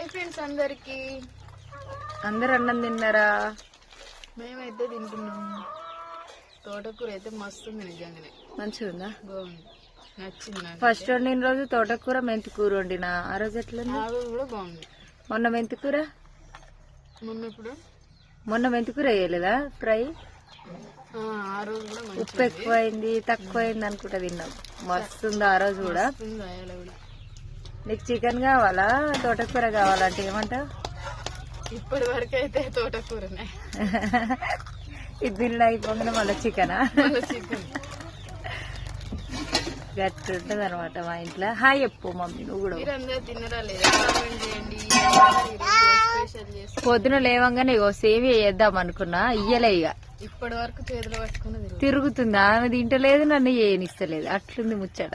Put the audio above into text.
Hi friends అందరికి. అందరు అన్నం తిన్నారా? మేమైతే తింటున్నాం. తోటకూర అయితే మస్తు ఉంది నిజంగానే. మంచిగా ఉందా బాగుంది. నచ్చింది ఫస్ట్ వండిన రోజు తోటకూర మెంతి కూర వండిన. ఆ రోజు ఆ రోజు కూడా బాగుంది. మొన్న మెంతి కూర మొన్న ఇప్పుడు మొన్న మెంతి కూర వేయలేదా ఫ్రై? ఆ, ఆ రోజు కూడా మంచి ఉప్పు ఎక్కువైంది తక్కువైంది అనుకుంటా తిన్నాం. మస్తు ఉంది ఆ రోజు కూడా? ఉంది అయ్యాల కూడా. నీకు చికెన్ కావాలా? తోటకూర కావాలంటే ఏమంటావు? ఇప్పటి వరకు అయితే తోటకూరనే. ఇది తినడం అయిపోగానే మళ్ళీ చికెనా చికెన్ గట్టి ఉంటుంది అనమాట మా ఇంట్లో. హాయ్ చెప్పు మమ్మీ నువ్వు కూడా. పొద్దున లేవంగానే ఇగో సేవి వేద్దాం అనుకున్నా ఇయ్యలే ఇక ఇప్పటి వరకు తిరుగుతుంది. ఆమె తింటలేదు నన్ను ఏనిస్తలేదు. అట్లుంది ముచ్చట.